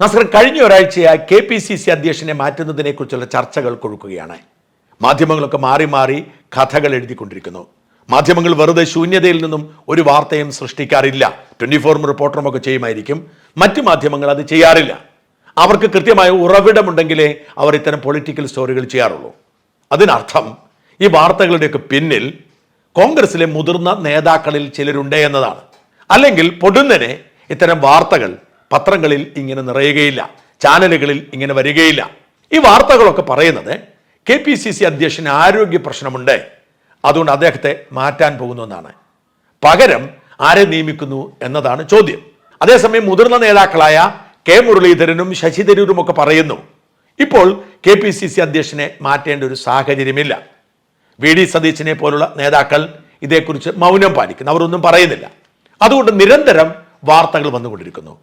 നസ്രൻ കഴിഞ്ഞ ഒരാഴ്ചയായി K P C C അധ്യക്ഷനെ മാറ്റുന്നതിനെ കുറിച്ചുള്ള ചർച്ചകൾ കൊഴുക്കുകയാണ്. മാധ്യമങ്ങളൊക്കെ മാറി മാറി കഥകൾ എഴുതിക്കൊണ്ടിരിക്കുന്നു. മാധ്യമങ്ങൾ വെറുതെ ശൂന്യതയിൽ നിന്നും ഒരു വാർത്തയും സൃഷ്ടിക്കാറില്ല. ട്വന്റി ഫോറും റിപ്പോർട്ടറും ഒക്കെ ചെയ്യുമായിരിക്കും. മറ്റു മാധ്യമങ്ങൾ അത് ചെയ്യാറില്ല. അവർക്ക് കൃത്യമായ ഉറവിടമുണ്ടെങ്കിലേ അവർ ഇത്തരം പൊളിറ്റിക്കൽ സ്റ്റോറികൾ ചെയ്യാറുള്ളൂ. അതിനർത്ഥം ഈ വാർത്തകളുടെയൊക്കെ പിന്നിൽ കോൺഗ്രസിലെ മുതിർന്ന നേതാക്കളിൽ ചിലരുണ്ട് എന്നതാണ്. അല്ലെങ്കിൽ പൊടുന്നനെ ഇത്തരം വാർത്തകൾ പത്രങ്ങളിൽ ഇങ്ങനെ നിറയുകയില്ല ചാനലുകളിൽ ഇങ്ങനെ വരികയില്ല. ഈ വാർത്തകളൊക്കെ പറയുന്നത് കെ പി സി സി അധ്യക്ഷന് ആരോഗ്യ പ്രശ്നമുണ്ട് അതുകൊണ്ട് അദ്ദേഹത്തെ മാറ്റാൻ പോകുന്നു എന്നാണ്. പകരം ആരെ നിയമിക്കുന്നു എന്നതാണ് ചോദ്യം. അതേസമയം മുതിർന്ന നേതാക്കളായ കെ മുരളീധരനും ശശി ഒക്കെ പറയുന്നു ഇപ്പോൾ കെ പി സി സി അധ്യക്ഷനെ മാറ്റേണ്ട ഒരു സാഹചര്യമില്ല. വി ഡി സതീശനെ പോലുള്ള നേതാക്കൾ ഇതേക്കുറിച്ച് മൗനം പാലിക്കുന്നു അവരൊന്നും പറയുന്നില്ല. അതുകൊണ്ട് നിരന്തരം വാർത്തകൾ വന്നുകൊണ്ടിരിക്കുന്നു.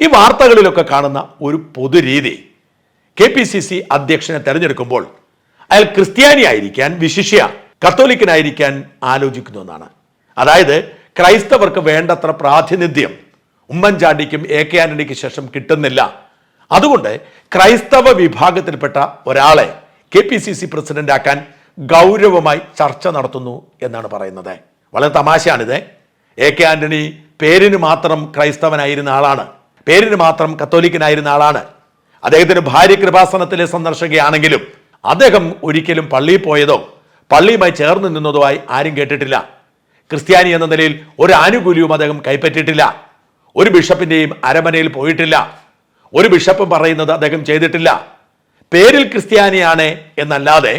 ഈ വാർത്തകളിലൊക്കെ കാണുന്ന ഒരു പൊതുരീതി. കെ പി സി സി അധ്യക്ഷനെ തെരഞ്ഞെടുക്കുമ്പോൾ അയാൾ ക്രിസ്ത്യാനി ആയിരിക്കാൻ വിശിഷ്യ കത്തോലിക്കനായിരിക്കാൻ ആലോചിക്കുന്നു എന്നാണ് അതായത് ക്രൈസ്തവർക്ക് വേണ്ടത്ര പ്രാതിനിധ്യം. ഉമ്മൻചാണ്ടിക്കും എ കെ ആന്റണിക്ക് ശേഷം കിട്ടുന്നില്ല. അതുകൊണ്ട് ക്രൈസ്തവ വിഭാഗത്തിൽപ്പെട്ട ഒരാളെ K P C C president ആക്കാൻ ഗൗരവമായി ചർച്ച നടത്തുന്നു എന്നാണ് പറയുന്നത്. വളരെ തമാശയാണിത്. എ കെ ആന്റണി പേരിന് മാത്രം ക്രൈസ്തവനായിരുന്ന ആളാണ്. പേരിന് മാത്രം കത്തോലിക്കനായിരുന്ന ആളാണ്. അദ്ദേഹത്തിന് ഭാര്യ കൃപാസനത്തിലെ സന്ദർശകയാണെങ്കിലും അദ്ദേഹം ഒരിക്കലും പള്ളിയിൽ പോയതോ പള്ളിയുമായി ചേർന്ന് ആയി ആരും കേട്ടിട്ടില്ല. ക്രിസ്ത്യാനി എന്ന നിലയിൽ ഒരു ആനുകൂല്യവും അദ്ദേഹം കൈപ്പറ്റിയിട്ടില്ല. ഒരു ബിഷപ്പിന്റെയും അരമനയിൽ പോയിട്ടില്ല. ഒരു ബിഷപ്പ് പറയുന്നത് അദ്ദേഹം ചെയ്തിട്ടില്ല. പേരിൽ ക്രിസ്ത്യാനിയാണ് എന്നല്ലാതെ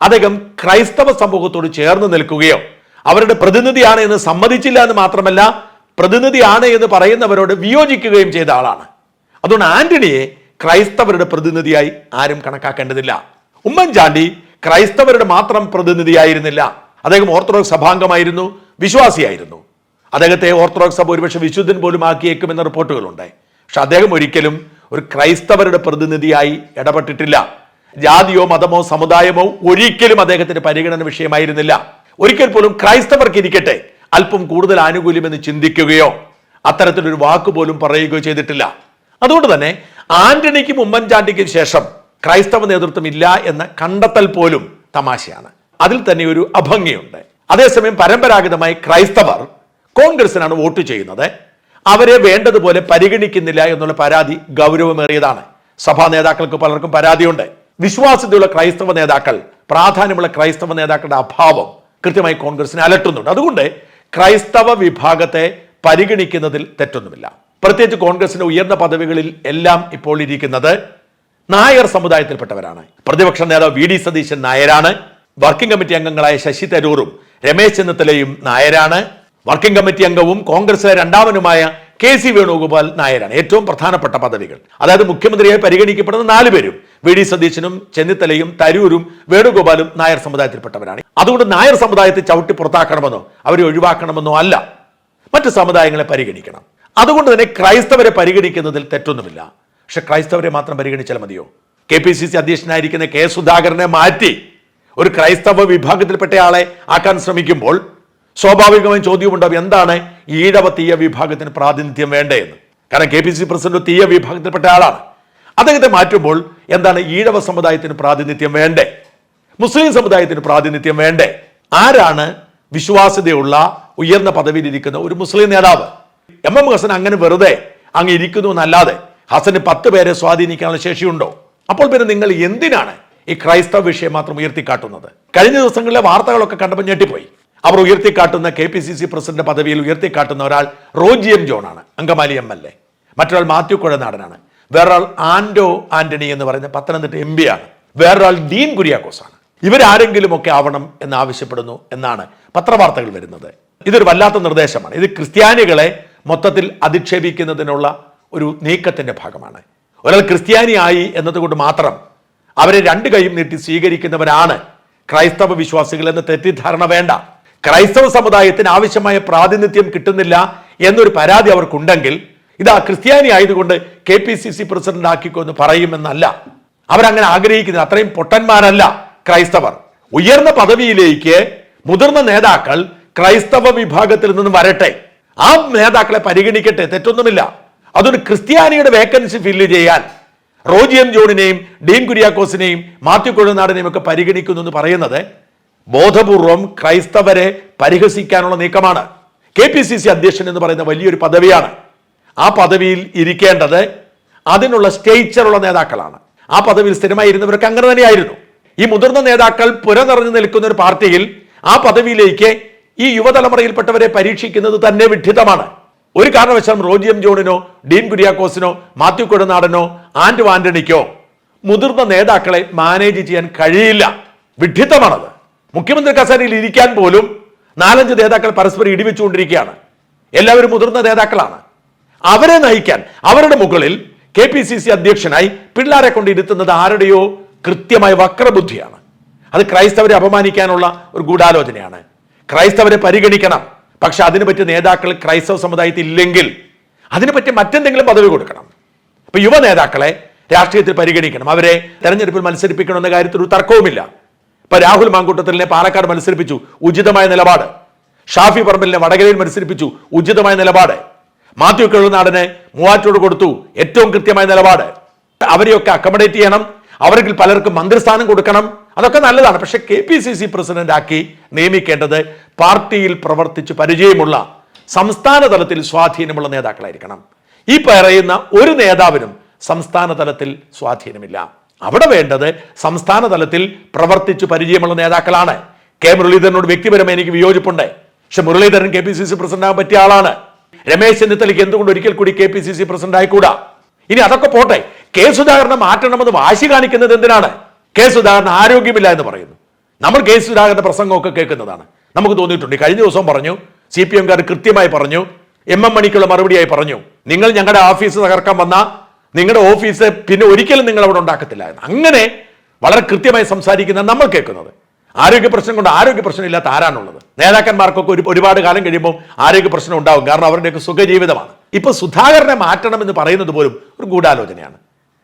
അദ്ദേഹം ക്രൈസ്തവ സമൂഹത്തോട് ചേർന്ന് നിൽക്കുകയോ അവരുടെ പ്രതിനിധിയാണ് എന്ന് സമ്മതിച്ചില്ല എന്ന് മാത്രമല്ല പ്രതിനിധിയാണ് എന്ന് പറയുന്നവരോട് വിയോജിക്കുകയും ചെയ്ത ആളാണ്. അതുകൊണ്ട് ആന്റണിയെ ക്രൈസ്തവരുടെ പ്രതിനിധിയായി ആരും കണക്കാക്കേണ്ടതില്ല. ഉമ്മൻചാണ്ടി ക്രൈസ്തവരുടെ മാത്രം പ്രതിനിധിയായിരുന്നില്ല. അദ്ദേഹം ഓർത്തഡോക്സ് സഭാംഗമായിരുന്നു വിശ്വാസിയായിരുന്നു. അദ്ദേഹത്തെ ഓർത്തഡോക്സ് സഭ ഒരുപക്ഷെ വിശുദ്ധൻ പോലും ആക്കിയേക്കുമെന്ന റിപ്പോർട്ടുകളുണ്ട്. പക്ഷെ അദ്ദേഹം ഒരിക്കലും ഒരു ക്രൈസ്തവരുടെ പ്രതിനിധിയായി ഇടപെട്ടിട്ടില്ല. ജാതിയോ മതമോ സമുദായമോ ഒരിക്കലും അദ്ദേഹത്തിന്റെ പരിഗണന വിഷയമായിരുന്നില്ല. ഒരിക്കൽ പോലും ക്രൈസ്തവർക്ക് ഇരിക്കട്ടെ അല്പം കൂടുതൽ ആനുകൂല്യമെന്ന് ചിന്തിക്കുകയോ അത്തരത്തിലൊരു വാക്ക് പോലും പറയുകയോ ചെയ്തിട്ടില്ല. അതുകൊണ്ട് തന്നെ ആന്റണിക്കും ഉമ്മൻചാണ്ടിക്കും ശേഷം ക്രൈസ്തവ നേതൃത്വം ഇല്ല എന്ന കണ്ടെത്തൽ പോലും തമാശയാണ്. അതിൽ തന്നെ ഒരു അഭംഗിയുണ്ട്. അതേസമയം പരമ്പരാഗതമായി ക്രൈസ്തവർ കോൺഗ്രസിനാണ് വോട്ട് ചെയ്യുന്നത്. അവരെ വേണ്ടതുപോലെ പരിഗണിക്കുന്നില്ല എന്നുള്ള പരാതി ഗൗരവമേറിയതാണ്. സഭാ നേതാക്കൾക്ക് പലർക്കും പരാതിയുണ്ട്. വിശ്വാസ്യതയുള്ള ക്രൈസ്തവ നേതാക്കൾ പ്രാധാന്യമുള്ള ക്രൈസ്തവ നേതാക്കളുടെ അഭാവം കൃത്യമായി കോൺഗ്രസിനെ അലട്ടുന്നുണ്ട്. അതുകൊണ്ട് ക്രൈസ്തവ വിഭാഗത്തെ പരിഗണിക്കുന്നതിൽ തെറ്റൊന്നുമില്ല. പ്രത്യേകിച്ച് കോൺഗ്രസിന്റെ ഉയർന്ന പദവികളിൽ എല്ലാം ഇപ്പോൾ ഇരിക്കുന്നത് നായർ സമുദായത്തിൽപ്പെട്ടവരാണ്. പ്രതിപക്ഷ നേതാവ് വി ഡി സതീശൻ നായരാണ്. വർക്കിംഗ് കമ്മിറ്റി അംഗങ്ങളായ ശശി തരൂറും രമേശ് ചെന്നിത്തലയും നായരാണ്. വർക്കിംഗ് കമ്മിറ്റി അംഗവും കോൺഗ്രസിലെ രണ്ടാമനുമായ കെ സി വേണുഗോപാൽ നായരാണ്. ഏറ്റവും പ്രധാനപ്പെട്ട പദവികൾ. അതായത് മുഖ്യമന്ത്രിയായി പരിഗണിക്കപ്പെടുന്ന നാല് പേരും വി ഡി സതീശനും ചെന്നിത്തലയും തരൂരും വേണുഗോപാലും നായർ സമുദായത്തിൽപ്പെട്ടവരാണ്. അതുകൊണ്ട് നായർ സമുദായത്തെ ചവിട്ടി പുറത്താക്കണമെന്നോ അവരെ ഒഴിവാക്കണമെന്നോ അല്ല. മറ്റ് സമുദായങ്ങളെ പരിഗണിക്കണം. അതുകൊണ്ട് തന്നെ ക്രൈസ്തവരെ പരിഗണിക്കുന്നതിൽ തെറ്റൊന്നുമില്ല. പക്ഷെ ക്രൈസ്തവരെ മാത്രം പരിഗണിച്ചാൽ മതിയോ? കെ പി സി സി അധ്യക്ഷനായിരിക്കുന്ന കെ സുധാകരനെ മാറ്റി ഒരു ക്രൈസ്തവ വിഭാഗത്തിൽപ്പെട്ട ആളെ ആക്കാൻ ശ്രമിക്കുമ്പോൾ സ്വാഭാവികമായും ചോദ്യമുണ്ടാവും എന്താണ് ഈഴവ തീയ വിഭാഗത്തിന് പ്രാതിനിധ്യം വേണ്ടേ എന്ന് കാരണം കെ പി സി പ്രസിഡന്റ് തീയ വിഭാഗത്തിൽപ്പെട്ട ആളാണ്. അദ്ദേഹത്തെ മാറ്റുമ്പോൾ എന്താണ് ഈഴവ സമുദായത്തിന് പ്രാതിനിധ്യം വേണ്ടേ? മുസ്ലിം സമുദായത്തിന് പ്രാതിനിധ്യം വേണ്ടേ? ആരാണ് വിശ്വാസ്യതയുള്ള ഉയർന്ന പദവിയിലിരിക്കുന്ന ഒരു മുസ്ലിം നേതാവ്? എം എം ഹസൻ അങ്ങനെ വെറുതെ അങ്ങ് ഇരിക്കുന്നു എന്നല്ലാതെ ഹസന് പത്ത് പേരെ സ്വാധീനിക്കാനുള്ള ശേഷിയുണ്ടോ? അപ്പോൾ പിന്നെ നിങ്ങൾ എന്തിനാണ് ഈ ക്രൈസ്തവ വിഷയം മാത്രം ഉയർത്തിക്കാട്ടുന്നത്? കഴിഞ്ഞ ദിവസങ്ങളിലെ വാർത്തകളൊക്കെ കണ്ടപ്പോൾ ഞെട്ടിപ്പോയി. അവർ ഉയർത്തിക്കാട്ടുന്ന K P C C president പദവിയിൽ ഉയർത്തിക്കാട്ടുന്ന ഒരാൾ റോജി എം ജോൺ ആണ് അങ്കമാലി എം എൽ എ. മറ്റൊരാൾ മാത്യു കുഴനാടനാണ്. വേറൊരാൾ ആൻഡോ ആന്റണി എന്ന് പറയുന്ന പത്തനംതിട്ട എം ആണ് വേറൊരാൾ ഡീൻ കുര്യാക്കോസാണ്. ആണ് ഇവരാരെങ്കിലും ഒക്കെ ആവണം എന്ന് ആവശ്യപ്പെടുന്നു എന്നാണ് പത്രവാർത്തകൾ വരുന്നത്. ഇതൊരു വല്ലാത്ത നിർദ്ദേശമാണ്. ഇത് ക്രിസ്ത്യാനികളെ മൊത്തത്തിൽ അധിക്ഷേപിക്കുന്നതിനുള്ള ഒരു നീക്കത്തിന്റെ ഭാഗമാണ്. ഒരാൾ ക്രിസ്ത്യാനിയായി എന്നതുകൊണ്ട് മാത്രം അവരെ രണ്ട് കൈയും നീട്ടി സ്വീകരിക്കുന്നവരാണ് ക്രൈസ്തവ വിശ്വാസികൾ എന്ന തെറ്റിദ്ധാരണ വേണ്ട. ക്രൈസ്തവ സമുദായത്തിന് ആവശ്യമായ പ്രാതിനിധ്യം കിട്ടുന്നില്ല എന്നൊരു പരാതി അവർക്കുണ്ടെങ്കിൽ ഇതാ ക്രിസ്ത്യാനി ആയതുകൊണ്ട് K P C C president ആക്കിക്കോ എന്ന് പറയുമെന്നല്ല. അവരങ്ങനെ ആഗ്രഹിക്കുന്നത്. അത്രയും പൊട്ടന്മാരല്ല ക്രൈസ്തവർ. ഉയർന്ന പദവിയിലേക്ക് മുതിർന്ന നേതാക്കൾ ക്രൈസ്തവ വിഭാഗത്തിൽ നിന്ന് വരട്ടെ. ആ നേതാക്കളെ പരിഗണിക്കട്ടെ. തെറ്റൊന്നുമില്ല. അതൊരു ക്രിസ്ത്യാനിയുടെ വേക്കൻസി ഫില്ല് ചെയ്യാൻ റോജി എം ജോണിനെയും ഡീൻ കുര്യാക്കോസിനെയും മാത്യു കൊഴുനാടിനെയും ഒക്കെ പരിഗണിക്കുന്നു എന്ന് പറയുന്നത് ബോധപൂർവം ക്രൈസ്തവരെ പരിഹസിക്കാനുള്ള നീക്കമാണ്. കെ പി സി സി അധ്യക്ഷൻ എന്ന് പറയുന്ന വലിയൊരു പദവിയാണ്. ആ പദവിയിൽ ഇരിക്കേണ്ടത് അതിനുള്ള സ്റ്റേച്ചറുള്ള നേതാക്കളാണ്. ആ പദവിയിൽ സ്ഥിരമായി ഇരുന്നവർക്ക് അങ്ങനെ തന്നെയായിരുന്നു. ഈ മുതിർന്ന നേതാക്കൾ പുരനിറഞ്ഞു നിൽക്കുന്ന ഒരു പാർട്ടിയിൽ ആ പദവിയിലേക്ക് ഈ യുവതലമുറയിൽപ്പെട്ടവരെ പരീക്ഷിക്കുന്നത് തന്നെ വിഡ്ഢിതമാണ്. ഒരു കാരണവശാലും റോജിയം ജോണിനോ ഡീൻ കുര്യാക്കോസിനോ മാത്യു കൊടുനാടനോ ആൻഡ് ആന്റണിക്കോ മുതിർന്ന നേതാക്കളെ മാനേജ് ചെയ്യാൻ കഴിയില്ല. വിഡ്ഢിത്തമാണത് മുഖ്യമന്ത്രി കസേരയിൽ ഇരിക്കാൻ പോലും നാലഞ്ച് നേതാക്കൾ പരസ്പരം ഇടിവെച്ചുകൊണ്ടിരിക്കുകയാണ്. എല്ലാവരും മുതിർന്ന നേതാക്കളാണ്. അവരെ നയിക്കാൻ അവരുടെ മുകളിൽ കെ പി സി സി അധ്യക്ഷനായി പിള്ളാരെ കൊണ്ട് ഇരുത്തുന്നത് ആരുടെയോ കൃത്യമായ വക്രബുദ്ധിയാണ്. അത് ക്രൈസ്തവരെ അപമാനിക്കാനുള്ള ഒരു ഗൂഢാലോചനയാണ്. ക്രൈസ്തവരെ പരിഗണിക്കണം. പക്ഷെ അതിന് പറ്റിയ നേതാക്കൾ ക്രൈസ്തവ സമുദായത്തിൽ ഇല്ലെങ്കിൽ അതിന് പറ്റിയ മറ്റെന്തെങ്കിലും പദവി കൊടുക്കണം. ഇപ്പൊ യുവ നേതാക്കളെ രാഷ്ട്രീയത്തിൽ പരിഗണിക്കണം. അവരെ തെരഞ്ഞെടുപ്പിൽ മത്സരിപ്പിക്കണം എന്ന കാര്യത്തിൽ ഒരു തർക്കവുമില്ല. ഇപ്പൊ രാഹുൽ മാങ്കൂട്ടത്തിലിനെ പാലക്കാട് മത്സരിപ്പിച്ചു ഉചിതമായ നിലപാട്. ഷാഫി പറമ്പലിനെ വടകരയിൽ മത്സരിപ്പിച്ചു ഉചിതമായ നിലപാട്. മാത്യു കെഴുനാടനെ മൂവാറ്റോട് കൊടുത്തു ഏറ്റവും കൃത്യമായ നിലപാട്. അവരെയൊക്കെ അക്കോമഡേറ്റ് ചെയ്യണം. അവർക്ക് പലർക്കും മന്ത്രിസ്ഥാനം കൊടുക്കണം. അതൊക്കെ നല്ലതാണ്. പക്ഷെ K P C C president ആക്കി നിയമിക്കേണ്ടത് പാർട്ടിയിൽ പ്രവർത്തിച്ച് പരിചയമുള്ള സംസ്ഥാന തലത്തിൽ സ്വാധീനമുള്ള നേതാക്കളായിരിക്കണം. ഈ പറയുന്ന ഒരു നേതാവിനും സംസ്ഥാന തലത്തിൽ സ്വാധീനമില്ല. അവിടെ വേണ്ടത് സംസ്ഥാന തലത്തിൽ പ്രവർത്തിച്ച് പരിചയമുള്ള നേതാക്കളാണ്. കെ മുരളീധരനോട് വ്യക്തിപരമായി എനിക്ക് വിയോജിപ്പുണ്ട്. പക്ഷെ Muraleedharan K P C C president ആകാൻ പറ്റിയ ആളാണ്. രമേശ് ചെന്നിത്തലയ്ക്ക് എന്തുകൊണ്ട് ഒരിക്കൽ കൂടി K P C C president ആയിക്കൂടാ? ഇനി അതൊക്കെ പോട്ടെ. കെ സുധാകരനെ മാറ്റണമെന്ന് വാശി കാണിക്കുന്നത് എന്തിനാണ്? കെ സുധാകരൻ ആരോഗ്യമില്ല എന്ന് പറയുന്നു. നമ്മൾ കെ സുധാകരന്റെ പ്രസംഗമൊക്കെ കേൾക്കുന്നതാണ്. നമുക്ക് തോന്നിയിട്ടുണ്ട്. കഴിഞ്ഞ ദിവസം പറഞ്ഞു സി പി എംകാർ കൃത്യമായി പറഞ്ഞു എം എം മണിക്കുള്ള മറുപടിയായി പറഞ്ഞു. നിങ്ങൾ ഞങ്ങളുടെ ഓഫീസ് തകർക്കാൻ വന്ന നിങ്ങളുടെ ഓഫീസ് പിന്നെ ഒരിക്കലും നിങ്ങൾ അവിടെ ഉണ്ടാക്കത്തില്ല അങ്ങനെ വളരെ കൃത്യമായി സംസാരിക്കുന്ന നമ്മൾ കേൾക്കുന്നത്. ആരോഗ്യ പ്രശ്നം കൊണ്ട് ആരോഗ്യ പ്രശ്നം ഇല്ലാത്ത ആരാണുള്ളത്? നേതാക്കന്മാർക്കൊക്കെ ഒരു ഒരുപാട് കാലം കഴിയുമ്പോൾ ആരോഗ്യ പ്രശ്നം ഉണ്ടാവും. കാരണം അവരുടെയൊക്കെ സുഖജീവിതമാണ്. ഇപ്പൊ സുധാകരനെ മാറ്റണം എന്ന് പറയുന്നത് പോലും ഒരു ഗൂഢാലോചനയാണ്.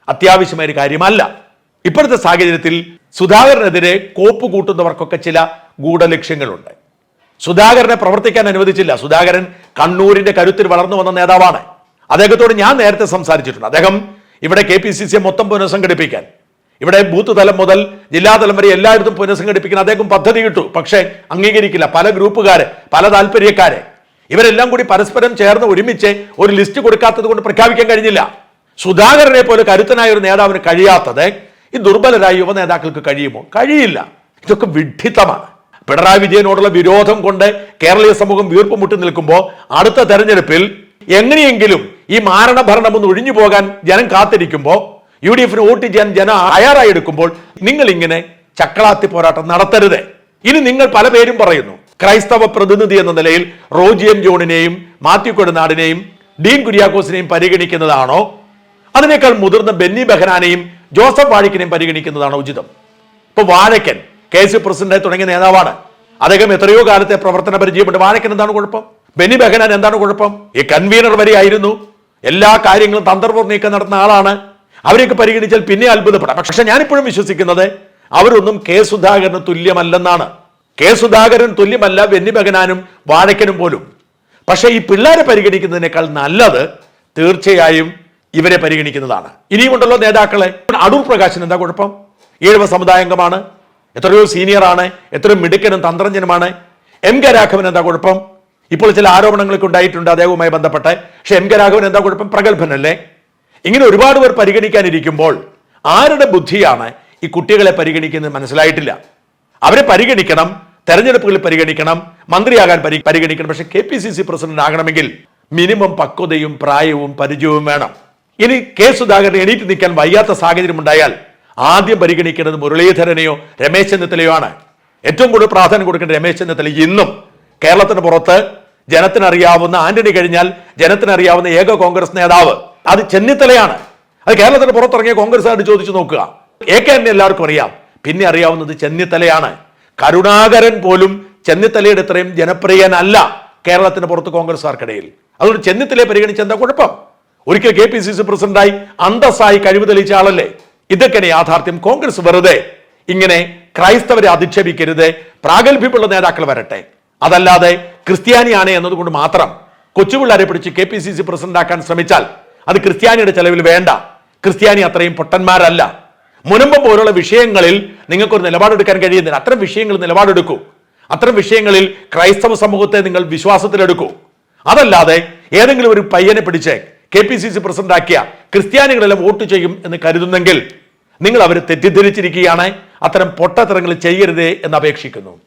അത്യാവശ്യമായ ഒരു കാര്യമല്ല. ഇപ്പോഴത്തെ സാഹചര്യത്തിൽ സുധാകരനെതിരെ കോപ്പ് കൂട്ടുന്നവർക്കൊക്കെ ചില ഗൂഢലക്ഷ്യങ്ങളുണ്ട്. സുധാകരനെ പ്രവർത്തിക്കാൻ അനുവദിച്ചില്ല. സുധാകരൻ കണ്ണൂരിന്റെ കരുത്തിൽ വളർന്നു വന്ന നേതാവാണ്. അദ്ദേഹത്തോട് ഞാൻ നേരത്തെ സംസാരിച്ചിട്ടുണ്ട്. അദ്ദേഹം ഇവിടെ കെ പി സി സിയെ മൊത്തം പുനഃസംഘടിപ്പിക്കാൻ ഇവിടെ ബൂത്ത് തലം മുതൽ ജില്ലാതലം വരെ എല്ലായിടത്തും പുനഃസംഘടിപ്പിക്കുന്ന അദ്ദേഹം പദ്ധതി കിട്ടു പക്ഷേ അംഗീകരിക്കില്ല. പല ഗ്രൂപ്പുകാരെ പല താല്പര്യക്കാരെ ഇവരെല്ലാം കൂടി പരസ്പരം ചേർന്ന് ഒരുമിച്ച് ഒരു ലിസ്റ്റ് കൊടുക്കാത്തത് കൊണ്ട് പ്രഖ്യാപിക്കാൻ കഴിഞ്ഞില്ല. സുധാകരനെ പോലെ കരുത്തനായ ഒരു നേതാവിന് കഴിയാത്തത് ഈ ദുർബലരായ യുവ നേതാക്കൾക്ക് കഴിയുമോ? കഴിയില്ല. ഇതൊക്കെ വിഡ്ഢിത്തമാണ്. പിണറായി വിജയനോടുള്ള വിരോധം കൊണ്ട് കേരളീയ സമൂഹം വീർപ്പ് മുട്ടി നിൽക്കുമ്പോൾ അടുത്ത തെരഞ്ഞെടുപ്പിൽ എങ്ങനെയെങ്കിലും ഈ മാരണഭരണം ഒന്ന് ഒഴിഞ്ഞു പോകാൻ ജനം കാത്തിരിക്കുമ്പോൾ യു ഡി എഫിന് വോട്ട് ചെയ്യാൻ ജനം തയ്യാറായി എടുക്കുമ്പോൾ നിങ്ങൾ ഇങ്ങനെ ചക്കളാത്തി പോരാട്ടം നടത്തരുത്. ഇനി നിങ്ങൾ പല പേരും പറയുന്നു ക്രൈസ്തവ പ്രതിനിധി എന്ന നിലയിൽ റോജിയം ജോണിനെയും മാത്യു കൊടുനാടിനെയും ഡീൻ കുര്യാക്കോസിനെയും പരിഗണിക്കുന്നതാണോ? അതിനേക്കാൾ മുതിർന്ന ബെന്നി ബെഹനാനെയും ജോസഫ് വാഴിക്കിനെയും പരിഗണിക്കുന്നതാണോ ഉചിതം? ഇപ്പൊ വാഴക്കൻ കെ സി പ്രസിഡന്റ് തുടങ്ങിയ നേതാവാണ്. അദ്ദേഹം എത്രയോ കാലത്തെ പ്രവർത്തന പരിചയമുണ്ട് വാഴക്കൻ എന്താണ് കുഴപ്പം? ബെന്നി ബെഹനാൻ എന്താണ് കുഴപ്പം? ഈ കൺവീനർ വരെ ആയിരുന്നു എല്ലാ കാര്യങ്ങളും തന്ത്രപൂർ നീക്കം നടത്തുന്ന ആളാണ്. അവരെയൊക്കെ പരിഗണിച്ചാൽ പിന്നെ അത്ഭുതപ്പെടാം. പക്ഷെ ഞാനിപ്പോഴും വിശ്വസിക്കുന്നത് അവരൊന്നും കെ സുധാകരന് തുല്യമല്ലെന്നാണ്. കെ സുധാകരൻ തുല്യമല്ല വെന്നിമകനാനും വാഴക്കനും പോലും. പക്ഷേ ഈ പിള്ളേരെ പരിഗണിക്കുന്നതിനേക്കാൾ നല്ലത് തീർച്ചയായും ഇവരെ പരിഗണിക്കുന്നതാണ്. ഇനിയുമുണ്ടല്ലോ നേതാക്കളെ. അടൂർ പ്രകാശൻ എന്താ കുഴപ്പം? ഈഴവ സമുദായാംഗമാണ് എത്രയോ സീനിയറാണ് എത്രയോ മിടുക്കനും തന്ത്രജ്ഞനുമാണ്. എം കെ രാഘവൻ എന്താ കുഴപ്പം? ഇപ്പോൾ ചില ആരോപണങ്ങളൊക്കെ ഉണ്ടായിട്ടുണ്ട് അദ്ദേഹവുമായി ബന്ധപ്പെട്ട്. പക്ഷെ എം കെ രാഘവൻ എന്താ കുഴപ്പം? പ്രഗത്ഭനല്ലേ? ഇങ്ങനെ ഒരുപാട് പേർ പരിഗണിക്കാനിരിക്കുമ്പോൾ ആരുടെ ബുദ്ധിയാണ് ഈ കുട്ടികളെ പരിഗണിക്കുന്നത് മനസ്സിലായിട്ടില്ല. അവരെ പരിഗണിക്കണം തെരഞ്ഞെടുപ്പുകളിൽ പരിഗണിക്കണം മന്ത്രിയാകാൻ പരി പരിഗണിക്കണം. പക്ഷെ K P C C president ആകണമെങ്കിൽ മിനിമം പക്വതയും പ്രായവും പരിചയവും വേണം. ഇനി കെ സുധാകരൻ എണീറ്റ് നിൽക്കാൻ വയ്യാത്ത സാഹചര്യം ഉണ്ടായാൽ ആദ്യം പരിഗണിക്കേണ്ടത് മുരളീധരനെയോ രമേശ് ചെന്നിത്തലയോ ആണ്. ഏറ്റവും കൂടുതൽ പ്രാധാന്യം കൊടുക്കേണ്ട രമേശ് ചെന്നിത്തല ഇന്നും. കേരളത്തിന് പുറത്ത് ജനത്തിനറിയാവുന്ന ആന്റണി കഴിഞ്ഞാൽ ജനത്തിനറിയാവുന്ന ഏക കോൺഗ്രസ് നേതാവ് അത് ചെന്നിത്തലയാണ്. അത് കേരളത്തിന് പുറത്തിറങ്ങിയ കോൺഗ്രസ് കോൺഗ്രസ്സുകാരോട് ചോദിച്ചു നോക്കുക. എ കെ എന്നെ എല്ലാവർക്കും അറിയാം. പിന്നെ അറിയാവുന്നത് ചെന്നിത്തലയാണ്. കരുണാകരൻ പോലും ചെന്നിത്തലയുടെ ഇത്രയും ജനപ്രിയനല്ല കേരളത്തിന് പുറത്ത് കോൺഗ്രസ്സുകാർക്കിടയിൽ. അതുകൊണ്ട് ചെന്നിത്തലയെ പരിഗണിച്ച് എന്താ കുഴപ്പം? ഒരിക്കൽ കെ പി സി സി പ്രസിഡന്റായി അന്തസ്സായി കഴിവ് തെളിയിച്ച ആളല്ലേ? ഇതൊക്കെയാണ് യാഥാർത്ഥ്യം. കോൺഗ്രസ് വെറുതെ ഇങ്ങനെ ക്രൈസ്തവരെ അധിക്ഷേപിക്കരുത്. പ്രാഗൽഭ്യമുള്ള നേതാക്കൾ വരട്ടെ. അതല്ലാതെ ക്രിസ്ത്യാനിയാണ് എന്നതുകൊണ്ട് മാത്രം കൊച്ചുപിള്ളേരെ പിടിച്ച് K P C C president ആക്കാൻ ശ്രമിച്ചാൽ അത് ക്രിസ്ത്യാനിയുടെ ചെലവിൽ വേണ്ട. ക്രിസ്ത്യാനി അത്രയും പൊട്ടന്മാരല്ല. മുനമ്പം പോലുള്ള വിഷയങ്ങളിൽ നിങ്ങൾക്കൊരു നിലപാടെടുക്കാൻ കഴിയുന്നില്ല. അത്തരം വിഷയങ്ങൾ നിലപാടെടുക്കൂ. അത്തരം വിഷയങ്ങളിൽ ക്രൈസ്തവ സമൂഹത്തെ നിങ്ങൾ വിശ്വാസത്തിലെടുക്കൂ. അതല്ലാതെ ഏതെങ്കിലും ഒരു പയ്യനെ പിടിച്ച് K P C C president ആക്കിയ ക്രിസ്ത്യാനികളെല്ലാം വോട്ട് ചെയ്യും എന്ന് കരുതുന്നെങ്കിൽ നിങ്ങൾ അവരെ തെറ്റിദ്ധരിച്ചിരിക്കുകയാണ്. അത്തരം പൊട്ടത്തരങ്ങൾ ചെയ്യരുതേ എന്ന് അപേക്ഷിക്കുന്നു.